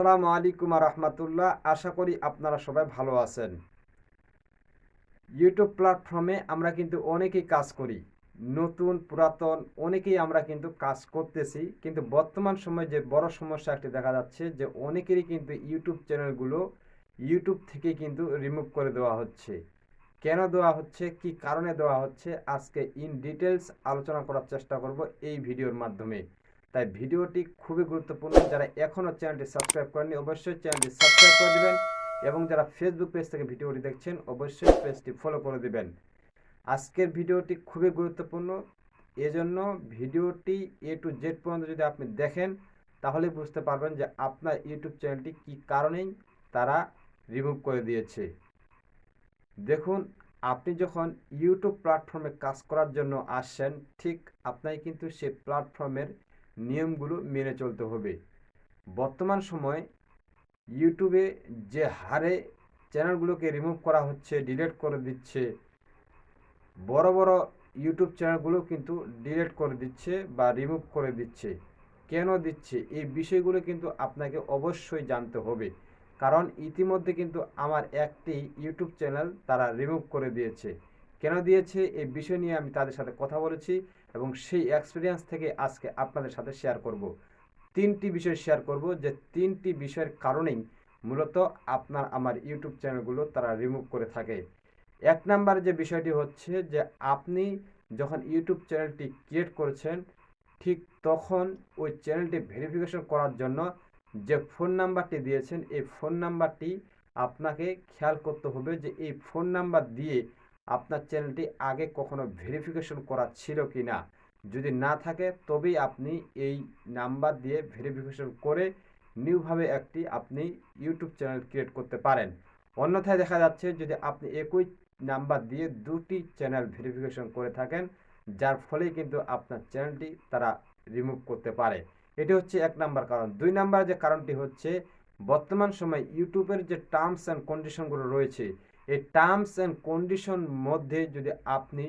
আসসালামু আলাইকুম রহমতুল্লাহ। আশা করি আপনারা সবাই ভালো আছেন। ইউটিউব প্ল্যাটফর্মে আমরা কিন্তু অনেকেই কাজ করি। নতুন, পুরাতন, অনেকেই আমরা কিন্তু কাজ করতেছি। কিন্তু বর্তমান সময়ে যে বড় সমস্যা একটি দেখা যাচ্ছে যে অনেকেরই কিন্তু ইউটিউব চ্যানেলগুলো ইউটিউব থেকে কিন্তু রিমুভ করে দেওয়া হচ্ছে। কেন দেওয়া হচ্ছে? কি কারণে দেওয়া হচ্ছে? আজকে ইন ডিটেলস আলোচনা করার চেষ্টা করব এই ভিডিওর মাধ্যমে। তাই ভিডিওটি খুবই গুরুত্বপূর্ণ। যারা এখনও চ্যানেলটি সাবস্ক্রাইব করেননি, অবশ্যই চ্যানেলটি সাবস্ক্রাইব করে দেবেন এবং যারা ফেসবুক পেজ থেকে ভিডিওটি দেখছেন, অবশ্যই পেজটি ফলো করে দেবেন। আজকের ভিডিওটি খুবই গুরুত্বপূর্ণ। এজন্য ভিডিওটি এ টু জেড পর্যন্ত যদি আপনি দেখেন, তাহলে বুঝতে পারবেন যে আপনার ইউটিউব চ্যানেলটি কি কারণেই তারা রিমুভ করে দিয়েছে। দেখুন, আপনি যখন ইউটিউব প্ল্যাটফর্মে কাজ করার জন্য আসছেন, ঠিক আপনাকে কিন্তু সেই প্ল্যাটফর্মের নিয়মগুলো মেনে চলতে হবে। বর্তমান সময় ইউটিউবে যে হারে চ্যানেলগুলোকে রিমুভ করা হচ্ছে ডিলিট করে দিচ্ছে, বড় বড় ইউটিউব চ্যানেলগুলো কিন্তু ডিলিট করে দিচ্ছে বা রিমুভ করে দিচ্ছে। কেন দিচ্ছে? এই বিষয়গুলো কিন্তু আপনাকে অবশ্যই জানতে হবে। কারণ ইতিমধ্যে কিন্তু আমার একটি ইউটিউব চ্যানেল তারা রিমুভ করে দিয়েছে। কেন দিয়েছে? এই বিষয় নিয়ে আমি তাদের সাথে কথা বলেছি। এবং সেই এক্সপিরিয়েন্স থেকে আজকে আপনাদের সাথে শেয়ার করব। তিনটি বিষয় শেয়ার করব যে তিনটি বিষয়ের কারণেই মূলত আপনার আমার ইউটিউব চ্যানেলগুলো তারা রিমুভ করে থাকে। এক নাম্বার যে বিষয়টি হচ্ছে যে আপনি যখন ইউটিউব চ্যানেলটি ক্রিয়েট করেছেন, ঠিক তখন ওই চ্যানেলটি ভেরিফিকেশন করার জন্য যে ফোন নাম্বারটি দিয়েছেন, এই ফোন নাম্বারটি আপনাকে খেয়াল করতে হবে যে এই ফোন নাম্বার দিয়ে আপনার চ্যানেলটি আগে কখনো ভেরিফিকেশন করা ছিল কি না যদি না থাকে, তবেই আপনি এই নাম্বার দিয়ে ভেরিফিকেশন করে নিউভাবে একটি আপনি ইউটিউব চ্যানেল ক্রিয়েট করতে পারেন। অন্যথায় দেখা যাচ্ছে, যদি আপনি একই নাম্বার দিয়ে দুটি চ্যানেল ভেরিফিকেশন করে থাকেন, যার ফলে কিন্তু আপনার চ্যানেলটি তারা রিমুভ করতে পারে। এটি হচ্ছে এক নাম্বার কারণ। দুই নাম্বার যে কারণটি হচ্ছে, বর্তমান সময় ইউটিউবের যে টার্মস অ্যান্ড কন্ডিশনগুলো রয়েছে এই টার্মস অ্যান্ড কন্ডিশন মধ্যে যদি আপনি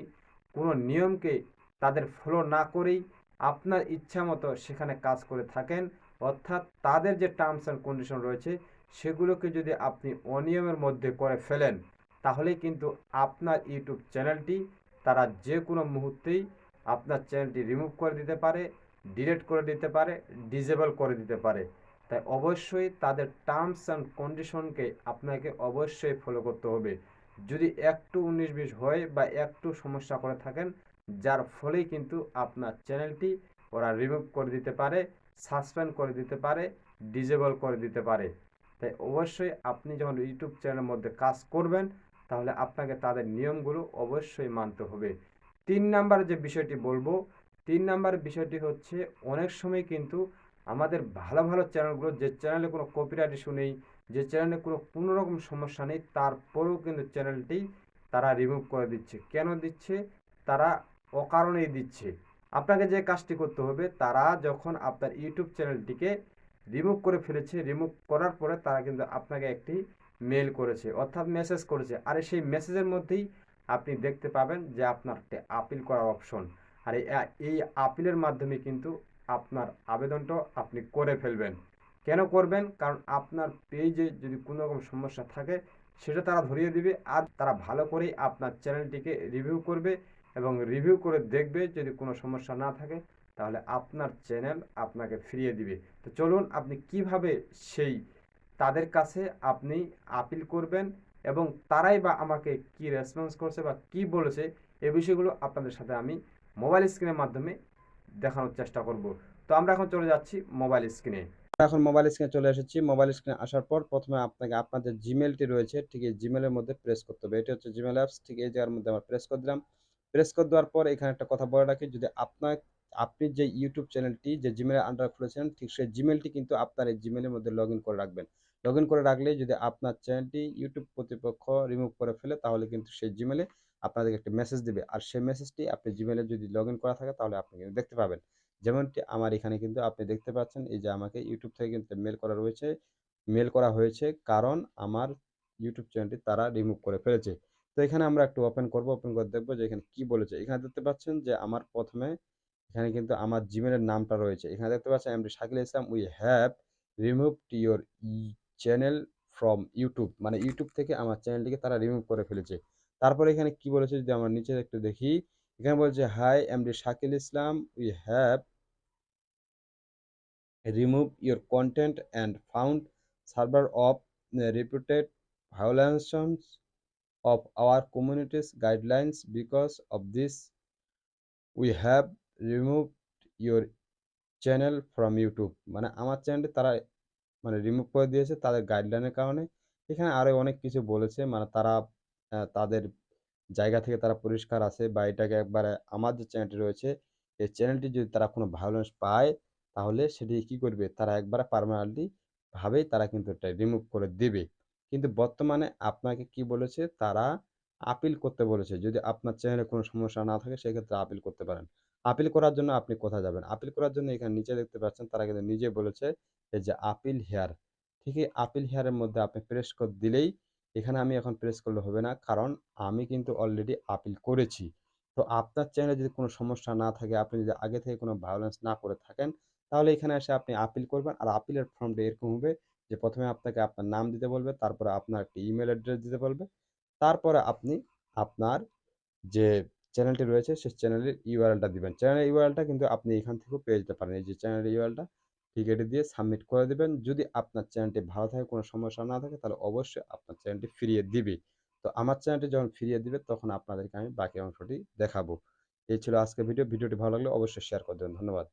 কোনো নিয়মকে তাদের ফলো না করেই আপনার ইচ্ছা মতো সেখানে কাজ করে থাকেন, অর্থাৎ তাদের যে টার্মস অ্যান্ড কন্ডিশন রয়েছে, সেগুলোকে যদি আপনি অনিয়মের মধ্যে করে ফেলেন তাহলে কিন্তু আপনার ইউটিউব চ্যানেলটি তারা যে কোনো মুহূর্তেই আপনার চ্যানেলটি রিমুভ করে দিতে পারে ডিলিট করে দিতে পারে ডিজেবল করে দিতে পারে। তাই অবশ্যই তাদের টার্মস অ্যান্ড কন্ডিশনকে আপনাকে অবশ্যই ফলো করতে হবে। যদি একটু উনিশ বিশ হয় বা একটু সমস্যা করে থাকেন, যার ফলেই কিন্তু আপনার চ্যানেলটি ওরা রিমুভ করে দিতে পারে সাসপেন্ড করে দিতে পারে ডিজেবল করে দিতে পারে। তাই অবশ্যই আপনি যখন ইউটিউব চ্যানেলের মধ্যে কাজ করবেন, তাহলে আপনাকে তাদের নিয়মগুলো অবশ্যই মানতে হবে। তিন নাম্বার যে বিষয়টি বলব, তিন নাম্বার বিষয়টি হচ্ছে অনেক সময় কিন্তু আমাদের ভালো ভালো চ্যানেলগুলো, যে চ্যানেলে কোনো কপিরাইট ইস্যু নেই, যে চ্যানেলে কোনো কোনো রকম সমস্যা নেই, তারপরেও কিন্তু চ্যানেলটি তারা রিমুভ করে দিচ্ছে। কেন দিচ্ছে? তারা অকারণেই দিচ্ছে। আপনাকে যে কাজটি করতে হবে, তারা যখন আপনার ইউটিউব চ্যানেলটিকে রিমুভ করে ফেলেছে রিমুভ করার পরে তারা কিন্তু আপনাকে একটি মেল করেছে, অর্থাৎ মেসেজ করেছে। আর সেই মেসেজের মধ্যেই আপনি দেখতে পাবেন যে আপনার আপিল করার অপশন আর এই আপিলের মাধ্যমে কিন্তু আপনার আবেদনটাও আপনি করে ফেলবেন। কেন করবেন? কারণ আপনার পেজে যদি কোনো রকম সমস্যা থাকে, সেটা তারা ধরিয়ে দিবে আর তারা ভালো করেই আপনার চ্যানেলটিকে রিভিউ করবে এবং রিভিউ করে দেখবে যদি কোনো সমস্যা না থাকে, তাহলে আপনার চ্যানেল আপনাকে ফিরিয়ে দিবে। তো চলুন আপনি কীভাবে সেই তাদের কাছে আপনি আপিল করবেন এবং তারাই বা আমাকে কি রেসপন্স করছে বা কি বলেছে, এ বিষয়গুলো আপনাদের সাথে আমি মোবাইল স্ক্রিনের মাধ্যমে দেখানোর চেষ্টা করব। তো আমরা এখন চলে যাচ্ছি মোবাইল স্ক্রিনে এখন মোবাইল স্ক্রিনে চলে এসেছি। মোবাইল স্ক্রিনে আসার পর প্রথমে আপনাকে আপনার যে জিমেলটি রয়েছে, ঠিক এই জিমেলের মধ্যে প্রেস করতে হবে। এটি হচ্ছে জিমেল অ্যাপস ঠিক এই জায়গার মধ্যে আমরা প্রেস করে দিলাম। প্রেস করে দেওয়ার পর এখানে একটা কথা বলে রাখি, যদি আপনার, আপনি যে ইউটিউব চ্যানেলটি যে জিমেলের আন্ডার খুলেছেন ঠিক সেই জিমেলটি কিন্তু আপনার এই জিমেলের মধ্যে লগ করে রাখবেন। লগ করে রাখলে যদি আপনার চ্যানেলটি ইউটিউব কর্তৃপক্ষ রিমুভ করে ফেলে, তাহলে কিন্তু সেই জিমেলে আপনাদেরকে একটা মেসেজ দেবে। আর সেই মেসেজটি আপনি জিমেলে যদি লগ করা থাকে, তাহলে আপনি কিন্তু দেখতে পাবেন। যেমনটি আমার এখানে কিন্তু আপনি দেখতে পাচ্ছেন, এই যে আমাকে ইউটিউব থেকে কিন্তু মেল করা রয়েছে। মেল করা হয়েছে কারণ আমার ইউটিউব চ্যানেলটি তারা রিমুভ করে ফেলেছে। তো এখানে আমরা একটু ওপেন করব ওপেন করে দেখব যে এখানে কি বলেছে। এখানে দেখতে পাচ্ছেন যে আমার প্রথমে এখানে কিন্তু আমার জিমেলের নামটা রয়েছে। এখানে দেখতে পাচ্ছেন MD Shakil Islam we have remove your channel from YouTube মানে ইউটিউব থেকে আমার চ্যানেলটিকে তারা রিমুভ করে ফেলেছে। তারপরে এখানে কি বলেছে যদি আমরা নিচে একটু দেখি, এখানে বলছে hi MD Shakil Islam we have remove your content and found severe or repeated violations of our community's guidelines. Because of this, we have removed your channel from YouTube মানে আমার চ্যানেলটি তারা মানে রিমুভ করে দিয়েছে তাদের গাইডলাইনের কারণে। এখানে আরও অনেক কিছু বলেছে। মানে তারা তাদের জায়গা থেকে তারা পরিষ্কার আছে বা এটাকে একবারে আমার যে চ্যানেলটি রয়েছে, এই চ্যানেলটি যদি তারা কোনো ভায়োলেন্স পায়, তাহলে সেটি কি করবে? তারা একবারে পার্মানেন্টলি ভাবেই তারা কিন্তু এটা রিমুভ করে দেবে। কিন্তু বর্তমানে আপনাকে কি বলেছে? তারা আপিল করতে বলেছে। যদি আপনার চ্যানেলে কোনো সমস্যা না থাকে, সেক্ষেত্রে আপিল করতে পারেন। আপিল করার জন্য আপনি কোথায় যাবেন? আপিল করার জন্য এখানে নিচে দেখতে পাচ্ছেন, তারা কিন্তু নিজে বলেছে, এই যে আপিল হেয়ার ঠিক এই আপিল হেয়ারের মধ্যে আপনি প্রেস করে দিলেই এখানে আমি এখন প্রেস করলে হবে না। কারণ আমি কিন্তু অলরেডি আপিল করেছি। তো আপনার চ্যানেলে যদি কোনো সমস্যা না থাকে, আপনি যদি আগে থেকে কোনো ভায়োলেন্স না করে থাকেন, তাহলে এখানে এসে আপনি আপিল করবেন। আর আপিলের ফর্মটা এরকম হবে যে, প্রথমে আপনাকে আপনার নাম দিতে বলবে, তারপরে আপনার একটি ইমেল অ্যাড্রেস দিতে বলবে, তারপরে আপনি আপনার যে চ্যানেলটি রয়েছে সেই চ্যানেলের ইউআরএলটা দিবেন। চ্যানেলের ইউআরএলটা কিন্তু আপনি এখান থেকেও পেয়ে যেতে পারেন। এই যে চ্যানেলের ইউআরএলটা ঠিক এটি দিয়ে সাবমিট করে দেবেন। যদি আপনার চ্যানেলটি ভালো থাকে, কোনো সমস্যা না থাকে, তাহলে অবশ্যই আপনার চ্যানেলটি ফিরিয়ে দিবে। তো আমার চ্যানেলটি যখন ফিরিয়ে দিবে, তখন আপনাদেরকে আমি বাকি অংশটি দেখাবো। এই ছিল আজকের ভিডিও। ভিডিওটি ভালো লাগলে অবশ্যই শেয়ার করে দেবেন। ধন্যবাদ।